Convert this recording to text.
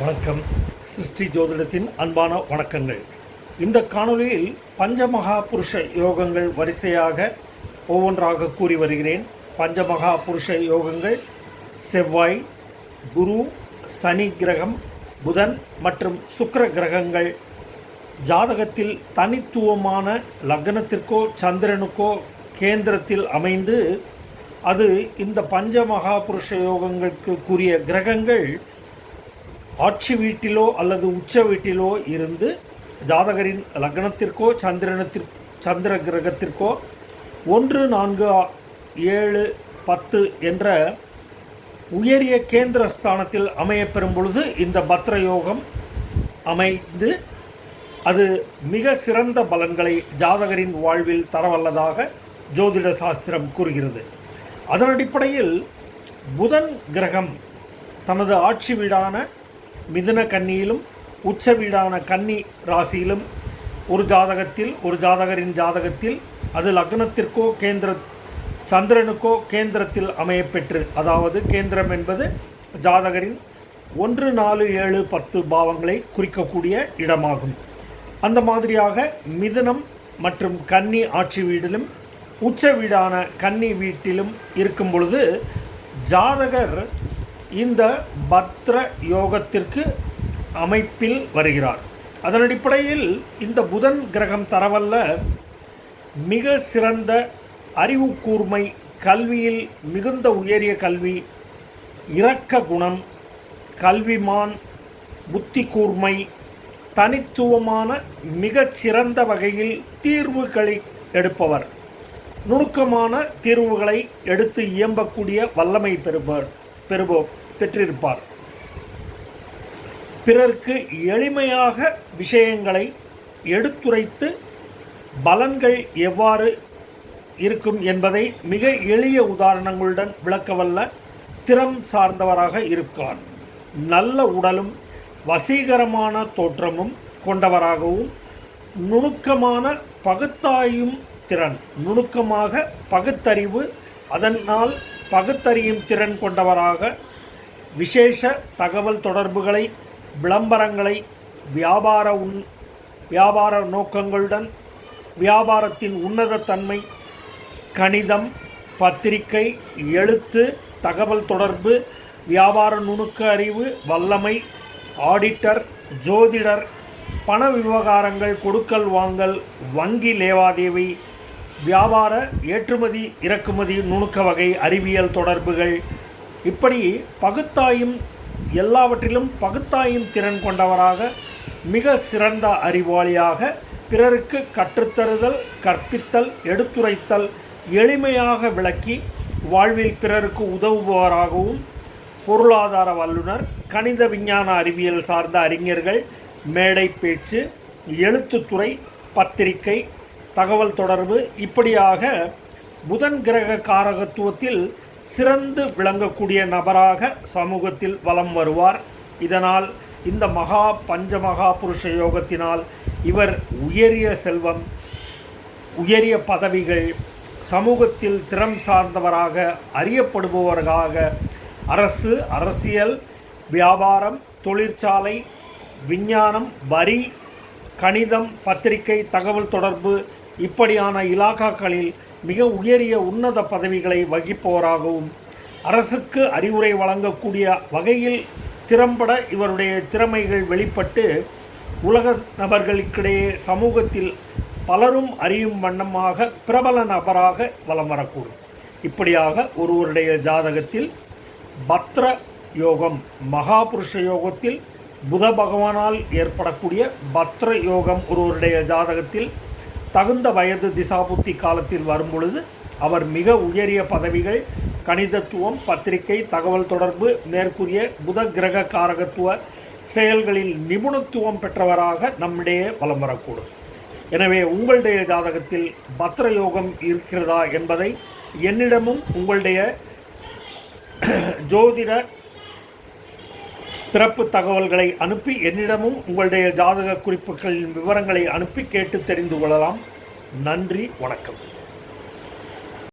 வணக்கம். சிருஷ்டி ஜோதிடத்தின் அன்பான வணக்கங்கள். இந்த காணொளியில் பஞ்சமகா புருஷ யோகங்கள் வரிசையாக ஒவ்வொன்றாக கூறி வருகிறேன். பஞ்சமகா புருஷ யோகங்கள் செவ்வாய் குரு சனி கிரகம் புதன் மற்றும் சுக்கர கிரகங்கள். ஜாதகத்தில் தனித்துவமான லக்னத்திற்கோ சந்திரனுக்கோ கேந்திரத்தில் அமைந்து அது இந்த பஞ்ச மகாபுருஷ யோகங்களுக்கு கூறிய கிரகங்கள் ஆட்சி வீட்டிலோ அல்லது உச்ச வீட்டிலோ இருந்து ஜாதகரின் லக்னத்திற்கோ சந்திரனத்திற் சந்திர கிரகத்திற்கோ ஒன்று நான்கு ஏழு பத்து என்ற உயரிய கேந்திர ஸ்தானத்தில் அமையப்பெறும் பொழுது இந்த பத்ர யோகம் அமைந்து அது மிக சிறந்த பலன்களை ஜாதகரின் வாழ்வில் தரவல்லதாக ஜோதிட சாஸ்திரம் கூறுகிறது. அதன் அடிப்படையில் புதன் கிரகம் தனது ஆட்சி வீடான மிதுன கன்னியிலும் உச்ச வீடான கன்னி ராசியிலும் ஒரு ஜாதகத்தில் ஒரு ஜாதகரின் ஜாதகத்தில் அது லக்னத்திற்கோ கேந்திர சந்திரனுக்கோ கேந்திரத்தில் அமையப்பெற்று அதாவது கேந்திரம் என்பது ஜாதகரின் ஒன்று நாலு ஏழு பத்து பாவங்களை குறிக்கக்கூடிய இடமாகும். அந்த மாதிரியாக மிதுனம் மற்றும் கன்னி ஆட்சி வீட்டிலும் உச்ச வீடான கன்னி வீட்டிலும் இருக்கும் பொழுது ஜாதகர் இந்த பத்ர யோகத்திற்கு அமைப்பில் வருகிறார். அதன் அடிப்படையில் இந்த புதன் கிரகம் தரவல்ல மிக சிறந்த அறிவு கூர்மை கல்வியில் மிகுந்த உயரிய கல்வி இரக்க குணம் கல்விமான் புத்தி கூர்மை தனித்துவமான மிகச்சிறந்த வகையில் தீர்வுகளை எடுப்பவர். நுணுக்கமான தீர்வுகளை எடுத்து இயம்பக்கூடிய வல்லமை பெறுபவர் பெறுபோ பெற்றிருப்பார். பிறர்க்கு எளிமையாக விஷயங்களை எடுத்துரைத்து பலன்கள் எவ்வாறு இருக்கும் என்பதை மிக எளிய உதாரணங்களுடன் விளக்கவல்ல திறம் சார்ந்தவராக இருக்கார் நல்ல உடலும் வசீகரமான தோற்றமும் கொண்டவராகவும் நுணுக்கமான பகுத்தாயும் திறன் நுணுக்கமாக பகுத்தறிவு அதனால் பகுத்தறியும் திறன் கொண்டவராக விசேஷ தகவல் தொடர்புகளை விளம்பரங்களை வியாபார உன் வியாபார நோக்கங்களுடன் வியாபாரத்தின் உன்னதத்தன்மை கணிதம் பத்திரிகை எழுத்து தகவல் தொடர்பு வியாபார நுணுக்க அறிவு வல்லமை ஆடிட்டர் ஜோதிடர் பண விவகாரங்கள் கொடுக்கல் வாங்கல் வங்கி லேவாதேவி வியாபார ஏற்றுமதி இறக்குமதி நுணுக்க வகை அறிவியல் தொடர்புகள் இப்படி பகுத்தாயும் எல்லாவற்றிலும் பகுத்தாயும் திறன் கொண்டவராக மிக சிறந்த அறிவாளியாக பிறருக்கு கற்றுத்தருதல் கற்பித்தல் எடுத்துரைத்தல் எளிமையாக விளக்கி வாழ்வில் பிறருக்கு உதவுபவராகவும் பொருளாதார வல்லுனர் கணித விஞ்ஞான அறிவியல் சார்ந்த அறிஞர்கள் மேடை பேச்சு எழுத்துத்துறை பத்திரிகை தகவல் தொடர்பு இப்படியாக புதன் கிரக காரகத்துவத்தில் சிறந்து விளங்கக்கூடிய நபராக சமூகத்தில் வலம் வருவார். இதனால் இந்த மகா பஞ்சமகா புருஷ யோகத்தினால் இவர் உயரிய செல்வம் உயரிய பதவிகள் சமூகத்தில் திறம் சார்ந்தவராக அறியப்படுபவர்களாக அரசு அரசியல் வியாபாரம் தொழிற்சாலை விஞ்ஞானம் வரி கணிதம் பத்திரிகை தகவல் தொடர்பு இப்படியான இலாக்காக்களில் மிக உயரிய உன்னத பதவிகளை வகிப்பவராகவும் அரசுக்கு அறிவுரை வழங்கக்கூடிய வகையில் திறம்பட இவருடைய திறமைகள் வெளிப்பட்டு உலக நபர்களுக்கிடையே சமூகத்தில் பலரும் அறியும் வண்ணமாக பிரபல நபராக வலம் வரக்கூடும். இப்படியாக ஒருவருடைய ஜாதகத்தில் பத்ர யோகம் மகாபுருஷ யோகத்தில் புத பகவானால் ஏற்படக்கூடிய பத்ர யோகம் ஒருவருடைய ஜாதகத்தில் தகுந்த வயது திசாபுத்தி காலத்தில் வரும்பொழுது அவர் மிக உயரிய பதவிகள் கணிதத்துவம் பத்திரிகை தகவல் தொடர்பு மேற்கூறிய புத கிரக காரகத்துவ செயல்களில் நிபுணத்துவம் பெற்றவராக நம்மிடையே வலம் வரக்கூடும். எனவே உங்களுடைய ஜாதகத்தில் பத்ர யோகம் இருக்கிறதா என்பதை என்னிடமும் உங்களுடைய ஜோதிட பிறப்பு தகவல்களை அனுப்பி என்னிடமும் உங்களுடைய ஜாதக குறிப்புகளின் விவரங்களை அனுப்பி கேட்டு தெரிந்து கொள்ளலாம். நன்றி வணக்கம்.